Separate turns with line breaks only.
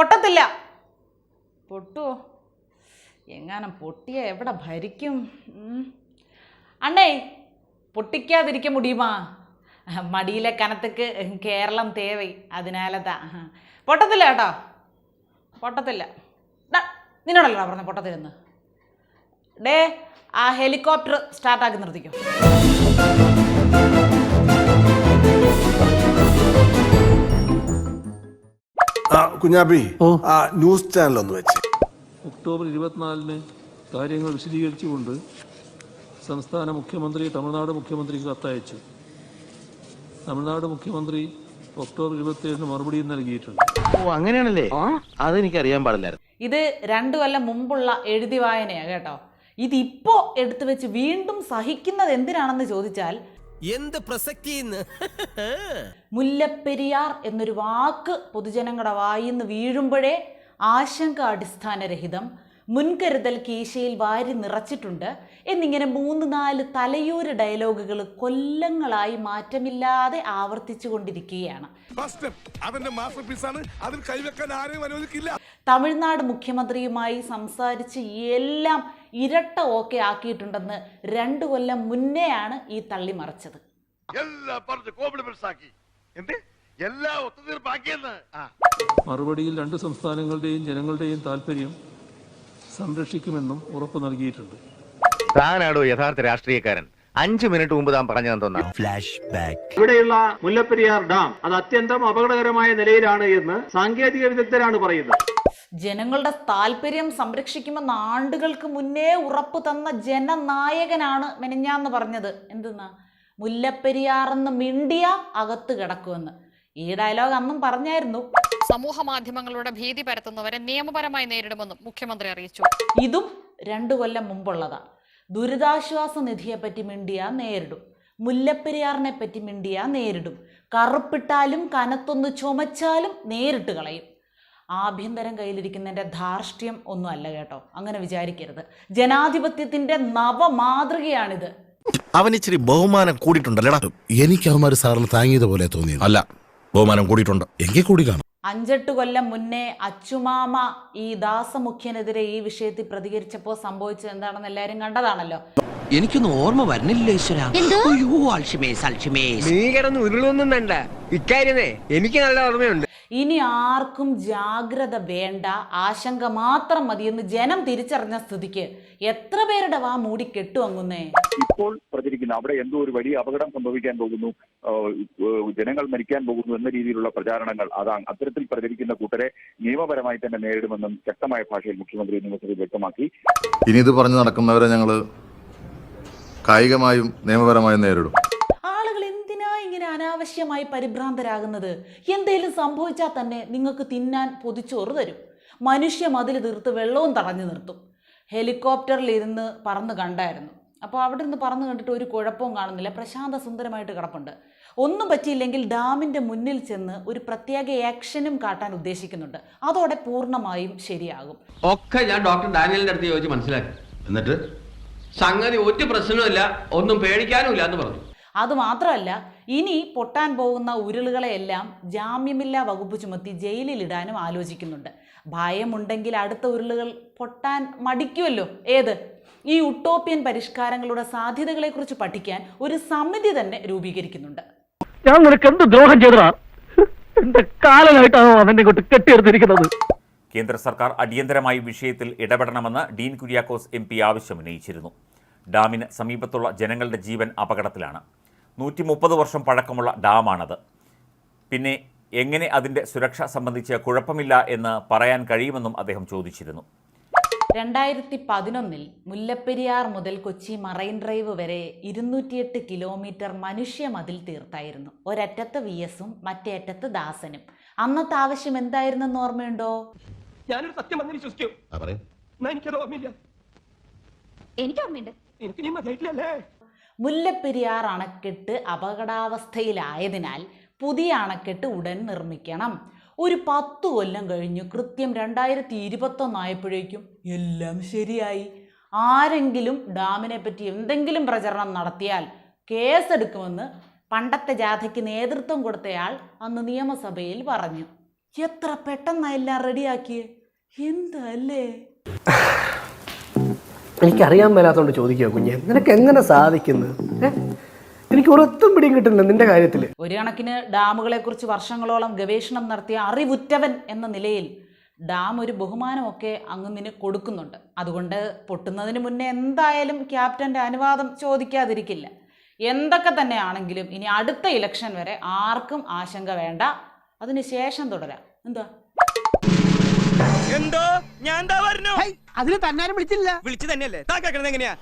പൊട്ടത്തില്ല. പൊട്ടുവോ? എങ്ങാനും പൊട്ടിയ എവിടെ ഭരിക്കും. അണ്ണേ പൊട്ടിക്കാതിരിക്ക മുടിയുമാ മടിയിലെ കനത്തക്ക് കേരളം തേവൈ അതിനാലതാ. പൊട്ടത്തില്ല കേട്ടോ. പൊട്ടത്തില്ല. നിന്നോടല്ലോ പറഞ്ഞ പൊട്ടത്തിരുന്ന് ഡേ ആ ഹെലികോപ്റ്റർ സ്റ്റാർട്ടാക്കി നിർത്തിക്കോ.
കുഞ്ഞാപ്പി. ആ ന്യൂസ് ചാനൽ ഒന്ന് വെച്ച്.
ഒക്ടോബർ ഇരുപത്തിനാലിന് കാര്യങ്ങൾ വിശദീകരിച്ചുകൊണ്ട് സംസ്ഥാന മുഖ്യമന്ത്രി തമിഴ്നാട് മുഖ്യമന്ത്രിക്ക് കത്തയച്ചു. തമിഴ്നാട് മുഖ്യമന്ത്രി ഒക്ടോബർ ഇരുപത്തിയേഴിന് മറുപടിയും നൽകിയിട്ടുണ്ട്.
ഓ അങ്ങനെയാണല്ലേ? അതെനിക്ക് അറിയാൻ പാടില്ലായിരുന്നു.
ഇത് രണ്ടു കൊല്ലം മുമ്പുള്ള എഴുതി വായനയാ കേട്ടോ. ഇതിപ്പോ എടുത്തു വെച്ച് വീണ്ടും സഹിക്കുന്നത് എന്തിനാണെന്ന് ചോദിച്ചാൽ
എന്ത് പ്രസക്തിന്ന്
മുല്ലപ്പെരിയാർ എന്നൊരു വാക്ക് പൊതുജനങ്ങളുടെ വായിന്ന് വീഴുമ്പോഴേ ആശങ്ക അടിസ്ഥാനരഹിതം. മുൻകരുതൽ കീശയിൽ വാരി നിറച്ചിട്ടുണ്ട്. എന്നിങ്ങനെ മൂന്ന് നാല് തലയൂര് ഡയലോഗുകൾ കൊല്ലങ്ങളായി മാറ്റമില്ലാതെ ആവർത്തിച്ചു കൊണ്ടിരിക്കുകയാണ്.
അവന്റെ മാസ്റ്റർ പീസാണ് അതിൽ കൈവെക്കാൻ ആരെയും അനുവദിക്കില്ല.
തമിഴ്നാട് മുഖ്യമന്ത്രിയുമായി സംസാരിച്ച് എല്ലാം ഇരട്ട ഓക്കെ ആക്കിയിട്ടുണ്ടെന്ന് രണ്ടു കൊല്ലം മുന്നേയാണ് ഈ തള്ളി മറിച്ചത്.
എല്ലാം പറഞ്ഞ് കോംപ്ലിമെന്റ്സ് ആക്കി എന്ത്? എല്ലാം ഒത്തുതീർപ്പാക്കിയെന്ന്.
മറുപടിയിൽ രണ്ട് സംസ്ഥാനങ്ങളുടെയും ജനങ്ങളുടെയും താല്പര്യം സംരക്ഷിക്കുമെന്നും ഉറപ്പ് നൽകിയിട്ടുണ്ട്.
താനാടോ യഥാർത്ഥ രാഷ്ട്രീയക്കാരൻ. അഞ്ചു മിനിറ്റ് മുമ്പ് താൻ പറഞ്ഞതെന്ന് തോന്നാം
ഫ്ലാഷ് ബാക്ക്
ഇവിടെയുള്ള മുല്ലപ്പെരിയാർ ഡാം അത് അത്യന്തം അപകടകരമായ നിലയിലാണ് എന്ന് സാങ്കേതിക വിദഗ്ധരാണ് പറയുന്നത്.
ജനങ്ങളുടെ താല്പര്യം സംരക്ഷിക്കുമെന്ന് ആണ്ടുകൾക്ക് മുന്നേ ഉറപ്പ് തന്ന ജനനായകനാണ് മെനഞ്ഞാന്ന് പറഞ്ഞത്. എന്തെന്നാ? മുല്ലപ്പെരിയാറെന്ന് മിണ്ടിയ അകത്ത് കിടക്കുമെന്ന്. ഈ ഡയലോഗ് അന്നും പറഞ്ഞായിരുന്നു.
സമൂഹ മാധ്യമങ്ങളുടെ ഭീതി പരത്തുന്നവരെ നിയമപരമായി നേരിടുമെന്നും മുഖ്യമന്ത്രി അറിയിച്ചു.
ഇതും രണ്ടു കൊല്ലം മുമ്പുള്ളതാ. ദുരിതാശ്വാസ നിധിയെ പറ്റി മിണ്ടിയ നേരിടും. മുല്ലപ്പെരിയാറിനെ പറ്റി മിണ്ടിയ നേരിടും. കറുപ്പിട്ടാലും കനത്തൊന്ന് ചുമച്ചാലും നേരിട്ട് കളയും. ആഭ്യന്തരം കയ്യിലിരിക്കുന്നതിന്റെ ധാർഷ്ട്യം ഒന്നുമല്ല കേട്ടോ. അങ്ങനെ വിചാരിക്കരുത്. ജനാധിപത്യത്തിന്റെ നവമാതൃകയാണിത്.
അവൻ ഇച്ചിരി ബഹുമാനം കൂടിയിട്ടുണ്ടല്ലേടാ.
എനിക്ക് അവന്മാർ സാറിന് താങ്ങിയത് പോലെ തോന്നി
അല്ല ബഹുമാനം കൂടിയിട്ടുണ്ട്.
എങ്കിൽ കൂടി കാണും.
അഞ്ചെട്ട് കൊല്ലം മുന്നേ അച്ചുമാമ ഈ ദാസമുഖ്യനെതിരെ ഈ വിഷയത്തിൽ പ്രതികരിച്ചപ്പോൾ സംഭവിച്ചത് എന്താണെന്ന് എല്ലാവരും കണ്ടതാണല്ലോ.
എനിക്കൊന്നും ഓർമ്മ വരുന്നില്ല ഈശ്വര. അയ്യോ അൽഷിമേസ് അൽഷിമേസ്
നീ കിടന്ന് ഉരുളൊന്നും വേണ്ട. ഇക്കാര്യമേ എനിക്ക് നല്ല ഓർമ്മയുണ്ട്.
ഇനി ആർക്കും ജാഗ്രത വേണ്ട. ആശങ്ക മാത്രം മതിയെന്ന് ജനം തിരിച്ചറിഞ്ഞ സ്ഥിതിക്ക് എത്ര പേരുടെ വാ മൂടി കെട്ടു അങ്ങുന്നേ?
ഇപ്പോൾ പ്രചരിക്കുന്ന അവിടെ എന്തോ ഒരു വലിയ അപകടം സംഭവിക്കാൻ പോകുന്നു. ജനങ്ങൾ മരിക്കാൻ പോകുന്നു എന്ന രീതിയിലുള്ള പ്രചാരണങ്ങൾ അതാണ് അത്തരത്തിൽ പ്രചരിക്കുന്ന കൂട്ടരെ നിയമപരമായി തന്നെ നേരിടുമെന്നും ശക്തമായ ഭാഷയിൽ മുഖ്യമന്ത്രി നിയമസഭയിൽ വ്യക്തമാക്കി.
ഇനി ഇത് പറഞ്ഞു നടക്കുന്നവരെ ഞങ്ങൾ കായികമായും നിയമപരമായും നേരിടും.
ഇങ്ങനെ അനാവശ്യമായി പരിഭ്രാന്തരാകുന്നത്? എന്തേലും സംഭവിച്ചാൽ തന്നെ നിങ്ങൾക്ക് തിന്നാൻ പൊതിച്ചോറ് തരും. മനുഷ്യ മതിൽ തീർത്ത് വെള്ളവും തടഞ്ഞു നിർത്തും. ഹെലികോപ്റ്ററിൽ ഇരുന്ന് പറന്ന് കണ്ടായിരുന്നു. അപ്പോൾ അവിടെ നിന്ന് പറന്ന് കണ്ടിട്ട് ഒരു കുഴപ്പവും കാണുന്നില്ല. പ്രശാന്ത സുന്ദരമായിട്ട് കിടപ്പുണ്ട്. ഒന്നും പറ്റിയില്ലെങ്കിൽ ഡാമിന്റെ മുന്നിൽ ചെന്ന് ഒരു പ്രത്യേക ആക്ഷനും കാട്ടാൻ ഉദ്ദേശിക്കുന്നുണ്ട്. അതോടെ പൂർണമായും ശരിയാകും.
ഒക്കെ ഞാൻ ഡോക്ടർ ഡാനിയലിന്റെ അടുത്ത് ചോദിച്ച് മനസ്സിലാക്കി.
എന്നിട്ട്
സംഗതി ഒരു പ്രശ്നമില്ല ഒന്നും പേടിക്കാനുമില്ല എന്ന് പറഞ്ഞു.
അതുമാത്രമല്ല ഇനി പൊട്ടാൻ പോകുന്ന ഉരുളുകളെയെല്ലാം ജാമ്യമില്ലാ വകുപ്പ് ചുമത്തി ജയിലിലിടാനും ആലോചിക്കുന്നുണ്ട്. ഭയമുണ്ടെങ്കിൽ അടുത്ത ഉരുളുകൾ പൊട്ടാൻ മടിക്കുമല്ലോ ഏത്? ഈ ഉട്ടോപ്യൻ പരിഷ്കാരങ്ങളുടെ സാധ്യതകളെക്കുറിച്ച് പഠിക്കാൻ ഒരു സമിതി തന്നെ രൂപീകരിക്കുന്നുണ്ട്.
ഞാൻ നിനക്ക് എന്ത് ദ്രോഹം ചെയ്തതാ? എന്റെ കാലനായിട്ടാണോ ഇങ്ങോട്ട് കെട്ടിയെടുത്തിരിക്കുന്നത്?
കേന്ദ്ര സർക്കാർ അടിയന്തരമായി വിഷയത്തിൽ ഇടപെടണമെന്ന് ഡീൻ കുര്യാക്കോസ് എം പി ആവശ്യമുന്നയിച്ചിരുന്നു. ഡാമിന് സമീപത്തുള്ള ജനങ്ങളുടെ ജീവൻ അപകടത്തിലാണ്. നൂറ്റി മുപ്പത് വർഷം പഴക്കമുള്ള ഡാമാണത്. പിന്നെ എങ്ങനെ അതിന്റെ സുരക്ഷ സംബന്ധിച്ച് കുഴപ്പമില്ല എന്ന് പറയാൻ കഴിയുമെന്നും അദ്ദേഹം ചോദിച്ചിരുന്നു.
രണ്ടായിരത്തി പതിനൊന്നിൽ മുല്ലപ്പെരിയാർ മുതൽ കൊച്ചി മറൈൻ ഡ്രൈവ് വരെ ഇരുന്നൂറ്റിയെട്ട് കിലോമീറ്റർ മനുഷ്യ മതിൽ തീർത്തായിരുന്നു. ഒരറ്റത്ത് വി എസും മറ്റേ അറ്റത്ത് ദാസനും. അന്നത്തെ ആവശ്യം എന്തായിരുന്നെന്ന് ഓർമ്മയുണ്ടോ?
ഞാനൊരു സത്യം എനിക്കത് ഓർമ്മയില്ല.
എനിക്ക് ഓർമ്മയുണ്ട്
എനിക്ക് നീ മതിയായിട്ടില്ലല്ലേ?
മുല്ലപ്പെരിയാർ അണക്കെട്ട് അപകടാവസ്ഥയിലായതിനാൽ പുതിയ അണക്കെട്ട് ഉടൻ നിർമ്മിക്കണം. ഒരു പത്ത് കൊല്ലം കഴിഞ്ഞു. കൃത്യം രണ്ടായിരത്തി ഇരുപത്തൊന്നായപ്പോഴേക്കും എല്ലാം ശരിയായി. ആരെങ്കിലും ഡാമിനെ പറ്റി എന്തെങ്കിലും പ്രചരണം നടത്തിയാൽ കേസെടുക്കുമെന്ന് പണ്ടത്തെ ജാഥയ്ക്ക് നേതൃത്വം കൊടുത്തയാൾ അന്ന് നിയമസഭയിൽ പറഞ്ഞു. എത്ര പെട്ടെന്നാ എല്ലാം റെഡിയാക്കിയേ? എന്തല്ലേ?
എനിക്കറിയാൻ മേലാത്തതുകൊണ്ട് ചോദിക്കുക കുഞ്ഞെ. നിനക്ക് എങ്ങനെ സാധിക്കുന്നു എനിക്ക് ഒരൊത്തും പിടിയും കിട്ടുന്നില്ല നിന്റെ കാര്യത്തിൽ
ഒരു കണക്കിന് ഡാമുകളെ കുറിച്ച് വർഷങ്ങളോളം ഗവേഷണം നടത്തിയ അറിവുറ്റവൻ എന്ന നിലയിൽ ഡാം ഒരു ബഹുമാനമൊക്കെ അങ്ങ് കൊടുക്കുന്നുണ്ട്. അതുകൊണ്ട് പൊട്ടുന്നതിന് മുന്നേ എന്തായാലും ക്യാപ്റ്റന്റെ അനുവാദം ചോദിക്കാതിരിക്കില്ല. എന്തൊക്കെ തന്നെ ആണെങ്കിലും ഇനി അടുത്ത ഇലക്ഷൻ വരെ ആർക്കും ആശങ്ക വേണ്ട. അതിന് ശേഷം തുടരാം. എന്താ?
അതിന് തന്നാരും വിളിച്ചില്ല. വിളിച്ചു തന്നെയല്ലേ? താ കേൾക്കണത് എങ്ങനെയാ?